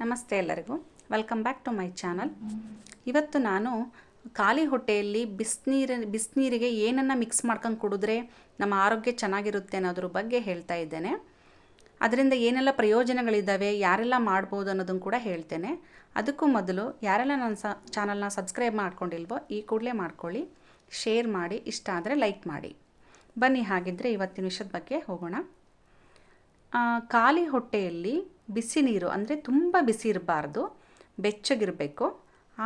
ನಮಸ್ತೆ ಎಲ್ಲರಿಗೂ. Welcome back to my channel ಇವತ್ತು ನಾನು ಖಾಲಿ ಹೊಟ್ಟೆಯಲ್ಲಿ ಬಿಸಿನೀರ, ಬಿಸಿನೀರಿಗೆ ಏನನ್ನು ಮಿಕ್ಸ್ ಮಾಡ್ಕೊಂಡು ಕುಡಿದ್ರೆ ನಮ್ಮ ಆರೋಗ್ಯ ಚೆನ್ನಾಗಿರುತ್ತೆ ಅನ್ನೋದ್ರ ಬಗ್ಗೆ ಹೇಳ್ತಾ ಇದ್ದೇನೆ. ಅದರಿಂದ ಏನೆಲ್ಲ ಪ್ರಯೋಜನಗಳಿದ್ದಾವೆ, ಯಾರೆಲ್ಲ ಮಾಡ್ಬೋದು ಅನ್ನೋದನ್ನು ಕೂಡ ಹೇಳ್ತೇನೆ. ಅದಕ್ಕೂ ಮೊದಲು ಯಾರೆಲ್ಲ ನನ್ನ ಸ ಚಾನಲ್ನ ಸಬ್ಸ್ಕ್ರೈಬ್ ಮಾಡ್ಕೊಂಡಿಲ್ವೋ ಈ ಕೂಡಲೇ ಮಾಡ್ಕೊಳ್ಳಿ. ಶೇರ್ ಮಾಡಿ, ಇಷ್ಟ ಆದರೆ ಲೈಕ್ ಮಾಡಿ. ಬನ್ನಿ ಹಾಗಿದ್ದರೆ ಇವತ್ತಿನ ವಿಷಯದ ಬಗ್ಗೆ ಹೋಗೋಣ. ಖಾಲಿ ಹೊಟ್ಟೆಯಲ್ಲಿ ಬಿಸಿ ನೀರು, ಅಂದರೆ ತುಂಬ ಬಿಸಿ ಇರಬಾರ್ದು, ಬೆಚ್ಚಗಿರಬೇಕು.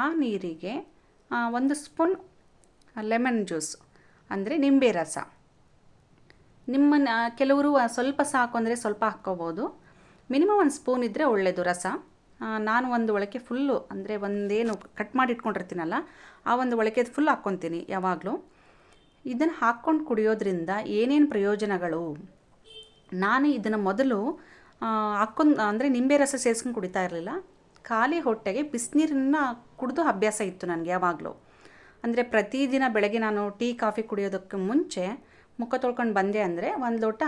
ಆ ನೀರಿಗೆ ಒಂದು ಸ್ಪೂನ್ ಲೆಮನ್ ಜ್ಯೂಸ್ ಅಂದರೆ ನಿಂಬೆ ರಸ. ನಿಮ್ಮ ಕೆಲವರು ಸ್ವಲ್ಪ ಸಾಕು ಅಂದರೆ ಸ್ವಲ್ಪ ಹಾಕ್ಕೋಬೋದು. ಮಿನಿಮಮ್ ಒಂದು ಸ್ಪೂನ್ ಇದ್ದರೆ ಒಳ್ಳೆಯದು ರಸ. ನಾನು ಒಂದು ಒಳಕೆ ಫುಲ್ಲು ಅಂದರೆ ಒಂದೇನು ಕಟ್ ಮಾಡಿ ಇಟ್ಕೊಂಡಿರ್ತೀನಲ್ಲ ಆ ಒಂದು ಒಳಕೆ ಫುಲ್ ಹಾಕ್ಕೊತೀನಿ ಯಾವಾಗಲೂ. ಇದನ್ನು ಹಾಕ್ಕೊಂಡು ಕುಡಿಯೋದ್ರಿಂದ ಏನೇನು ಪ್ರಯೋಜನಗಳು? ನಾನು ಇದನ್ನು ಮೊದಲು ಹಾಕ್ಕೊಂಡು, ಅಂದರೆ ನಿಂಬೆ ರಸ ಸೇರಿಸ್ಕೊಂಡು ಕುಡಿತಾ ಇರಲಿಲ್ಲ. ಖಾಲಿ ಹೊಟ್ಟೆಗೆ ಬಿಸಿನೀರನ್ನ ಕುಡಿದು ಅಭ್ಯಾಸ ಇತ್ತು ನನಗೆ ಯಾವಾಗಲೂ. ಅಂದರೆ ಪ್ರತಿದಿನ ಬೆಳಗ್ಗೆ ನಾನು ಟೀ, ಕಾಫಿ ಕುಡಿಯೋದಕ್ಕೆ ಮುಂಚೆ ಮುಖ ತೊಳ್ಕೊಂಡು ಬಂದೆ ಅಂದರೆ ಒಂದು ಲೋಟ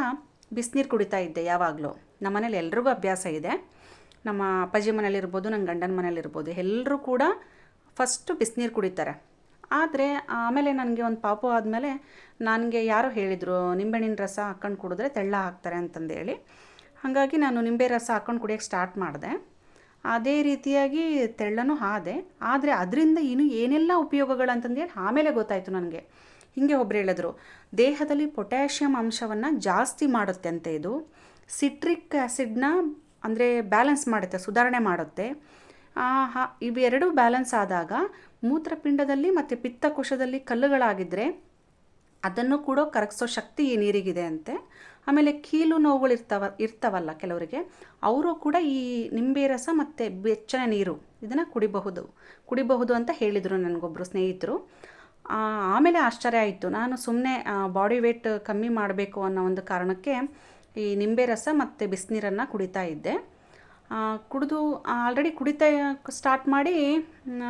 ಬಿಸಿನೀರು ಕುಡಿತಾ ಇದ್ದೆ ಯಾವಾಗಲೂ. ನಮ್ಮ ಮನೇಲಿ ಎಲ್ರಿಗೂ ಅಭ್ಯಾಸ ಇದೆ. ನಮ್ಮ ಅಪ್ಪಾಜಿ ಮನೇಲಿರ್ಬೋದು ನನ್ನ ಗಂಡನ ಮನೇಲಿರ್ಬೋದು ಎಲ್ಲರೂ ಕೂಡ ಫಸ್ಟು ಬಿಸಿನೀರು ಕುಡಿತಾರೆ. ಆದರೆ ಆಮೇಲೆ ನನಗೆ ಒಂದು ಪಾಪು ಆದಮೇಲೆ ನನಗೆ ಯಾರೋ ಹೇಳಿದರು, ನಿಂಬೆಹಣ್ಣಿನ ರಸ ಹಾಕ್ಕೊಂಡು ಕುಡಿದ್ರೆ ತೆಳ್ಳ ಹಾಕ್ತಾರೆ ಅಂತಂದೇಳಿ ಹಾಗಾಗಿ ನಾನು ನಿಂಬೆ ರಸ ಹಾಕ್ಕೊಂಡು ಕುಡಿಯೋಕ್ಕೆ ಸ್ಟಾರ್ಟ್ ಮಾಡಿದೆ. ಅದೇ ರೀತಿಯಾಗಿ ತೆಳ್ಳನೂ ಹಾದೆ ಆದರೆ ಅದರಿಂದ ಇನ್ನು ಏನೆಲ್ಲ ಉಪಯೋಗಗಳು ಅಂತಂದೇಳಿ ಆಮೇಲೆ ಗೊತ್ತಾಯಿತು ನನಗೆ. ಹೀಗೆ ಒಬ್ರು ಹೇಳಿದ್ರು, ದೇಹದಲ್ಲಿ ಪೊಟ್ಯಾಷಿಯಂ ಅಂಶವನ್ನು ಜಾಸ್ತಿ ಮಾಡುತ್ತೆ ಅಂತ ಇದು. ಸಿಟ್ರಿಕ್ ಆ್ಯಸಿಡ್ನ ಅಂದರೆ ಬ್ಯಾಲೆನ್ಸ್ ಮಾಡುತ್ತೆ, ಸುಧಾರಣೆ ಮಾಡುತ್ತೆ. ಇವೆರಡೂ ಬ್ಯಾಲೆನ್ಸ್ ಆದಾಗ ಮೂತ್ರಪಿಂಡದಲ್ಲಿ ಮತ್ತು ಪಿತ್ತಕೋಶದಲ್ಲಿ ಕಲ್ಲುಗಳಾಗಿದ್ದರೆ ಅದನ್ನು ಕೂಡ ಕರಗಿಸೋ ಶಕ್ತಿ ಈ ನೀರಿಗಿದೆ ಅಂತೆ. ಆಮೇಲೆ ಕೀಲು ನೋವುಗಳು ಇರ್ತಾವ, ಇರ್ತಾವಲ್ಲ ಕೆಲವರಿಗೆ, ಅವರು ಕೂಡ ಈ ನಿಂಬೆ ರಸ ಮತ್ತು ಬೆಚ್ಚನೆ ನೀರು ಇದನ್ನು ಕುಡಿಬಹುದು. ಕುಡಿಬಹುದು ಅಂತ ಹೇಳಿದರು ನನಗೊಬ್ಬರು ಸ್ನೇಹಿತರು. ಆಮೇಲೆ ಆಶ್ಚರ್ಯ ಆಯಿತು. ನಾನು ಸುಮ್ಮನೆ ಬಾಡಿ ವೇಟ್ ಕಮ್ಮಿ ಮಾಡಬೇಕು ಅನ್ನೋ ಒಂದು ಕಾರಣಕ್ಕೆ ಈ ನಿಂಬೆ ರಸ ಮತ್ತು ಬಿಸಿನೀರನ್ನು ಕುಡಿತಾ ಇದ್ದೆ. ಕುಡಿದು ಆಲ್ರೆಡಿ ಕುಡಿತಾ ಸ್ಟಾರ್ಟ್ ಮಾಡಿ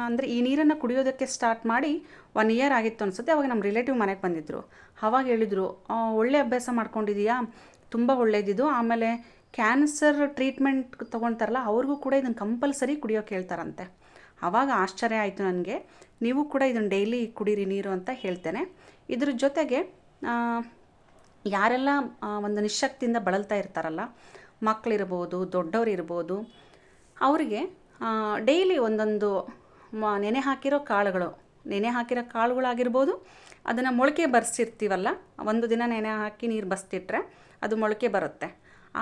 ಅಂದರೆ ಈ ನೀರನ್ನು ಕುಡಿಯೋದಕ್ಕೆ ಸ್ಟಾರ್ಟ್ ಮಾಡಿ ಒನ್ ಇಯರ್ ಆಗಿತ್ತು ಅನಿಸುತ್ತೆ. ಅವಾಗ ನಮ್ಮ ರಿಲೇಟಿವ್ ಮನೆಗೆ ಬಂದಿದ್ದರು ಅವಾಗ ಹೇಳಿದರು "ಆ, ಒಳ್ಳೆ ಅಭ್ಯಾಸ ಮಾಡ್ಕೊಂಡಿದೀಯಾ? ತುಂಬ ಒಳ್ಳೆಯದಿದು ಆಮೇಲೆ ಕ್ಯಾನ್ಸರ್ ಟ್ರೀಟ್ಮೆಂಟ್ ತೊಗೊಳ್ತಾರಲ್ಲ ಅವ್ರಿಗೂ ಕೂಡ ಇದನ್ನು ಕಂಪಲ್ಸರಿ ಕುಡಿಯೋಕೆ ಹೇಳ್ತಾರಂತೆ. ಆವಾಗ ಆಶ್ಚರ್ಯ ಆಯಿತು ನನಗೆ. ನೀವು ಕೂಡ ಇದನ್ನು ಡೈಲಿ ಕುಡೀರಿ ನೀರು ಅಂತ ಹೇಳ್ತೇನೆ. ಇದ್ರ ಜೊತೆಗೆ ಯಾರೆಲ್ಲ ಒಂದು ನಿಶಕ್ತಿಯಿಂದ ಬಳಲ್ತಾ ಇರ್ತಾರಲ್ಲ ಮಕ್ಕಳಿರ್ಬೋದು, ದೊಡ್ಡವರಿರ್ಬೋದು, ಅವರಿಗೆ ಡೈಲಿ ಒಂದೊಂದು, ಮ, ನೆನೆ ಹಾಕಿರೋ ಕಾಳುಗಳು, ನೆನೆ ಹಾಕಿರೋ ಕಾಳುಗಳಾಗಿರ್ಬೋದು, ಅದನ್ನು ಮೊಳಕೆ ಬರೆಸಿರ್ತೀವಲ್ಲ, ಒಂದು ದಿನ ನೆನೆ ಹಾಕಿ ನೀರು ಬಸ್ತಿಟ್ರೆ ಅದು ಮೊಳಕೆ ಬರುತ್ತೆ.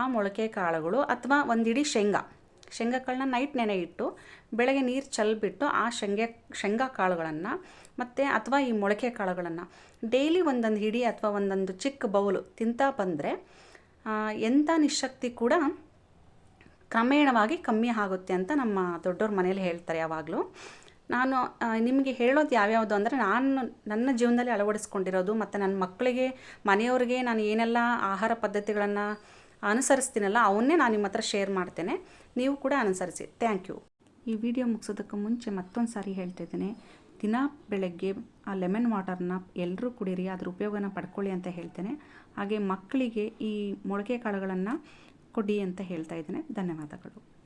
ಆ ಮೊಳಕೆ ಕಾಳುಗಳು ಅಥವಾ ಒಂದಿಡೀ ಶೇಂಗಾ ಶೇಂಗಾ ಕಾಳನ್ನ ನೈಟ್ ನೆನೆ ಇಟ್ಟು, ಬೆಳಗ್ಗೆ ನೀರು ಚೆಲ್ಬಿಟ್ಟು ಆ ಶೇಂಗೆ, ಶೇಂಗಾ ಕಾಳುಗಳನ್ನು ಮತ್ತು ಅಥವಾ ಈ ಮೊಳಕೆ ಕಾಳುಗಳನ್ನು ಡೈಲಿ ಒಂದೊಂದು ಹಿಡಿ ಅಥವಾ ಒಂದೊಂದು ಚಿಕ್ಕ ಬೌಲು ತಿಂತಾ ಬಂದರೆ ಎಂಥ ನಿಶಕ್ತಿ ಕೂಡ ಕ್ರಮೇಣವಾಗಿ ಕಮ್ಮಿ ಆಗುತ್ತೆ ಅಂತ ನಮ್ಮ ದೊಡ್ಡವ್ರ ಮನೇಲಿ ಹೇಳ್ತಾರೆ ಯಾವಾಗಲೂ. ನಾನು ನಿಮಗೆ ಹೇಳೋದು ಯಾವ್ಯಾವುದು ಅಂದರೆ ನಾನು ನನ್ನ ಜೀವನದಲ್ಲಿ ಅಳವಡಿಸ್ಕೊಂಡಿರೋದು ಮತ್ತು ನನ್ನ ಮಕ್ಕಳಿಗೆ, ಮನೆಯವ್ರಿಗೆ ನಾನು ಏನೆಲ್ಲ ಆಹಾರ ಪದ್ಧತಿಗಳನ್ನು ಅನುಸರಿಸ್ತೀನಲ್ಲ ಅವನ್ನೇ ನಾನು ನಿಮ್ಮ ಹತ್ರ ಶೇರ್ ಮಾಡ್ತೇನೆ. ನೀವು ಕೂಡ ಅನುಸರಿಸಿ. ಥ್ಯಾಂಕ್ ಯು ಈ ವಿಡಿಯೋ ಮುಗಿಸೋದಕ್ಕೆ ಮುಂಚೆ ಮತ್ತೊಂದು ಸಾರಿ ಹೇಳ್ತಿದ್ದೀನಿ ದಿನ ಬೆಳಗ್ಗೆ ಆ ಲೆಮನ್ ವಾಟರ್ನ ಎಲ್ಲರೂ ಕುಡೀರಿ, ಅದ್ರ ಉಪಯೋಗನ ಪಡ್ಕೊಳ್ಳಿ ಅಂತ ಹೇಳ್ತೇನೆ. ಹಾಗೆ ಮಕ್ಕಳಿಗೆ ಈ ಮೊಳಕೆ ಕಾಳುಗಳನ್ನು ಕೊಡಿ ಅಂತ ಹೇಳ್ತಾ ಇದ್ದೇನೆ. ಧನ್ಯವಾದಗಳು.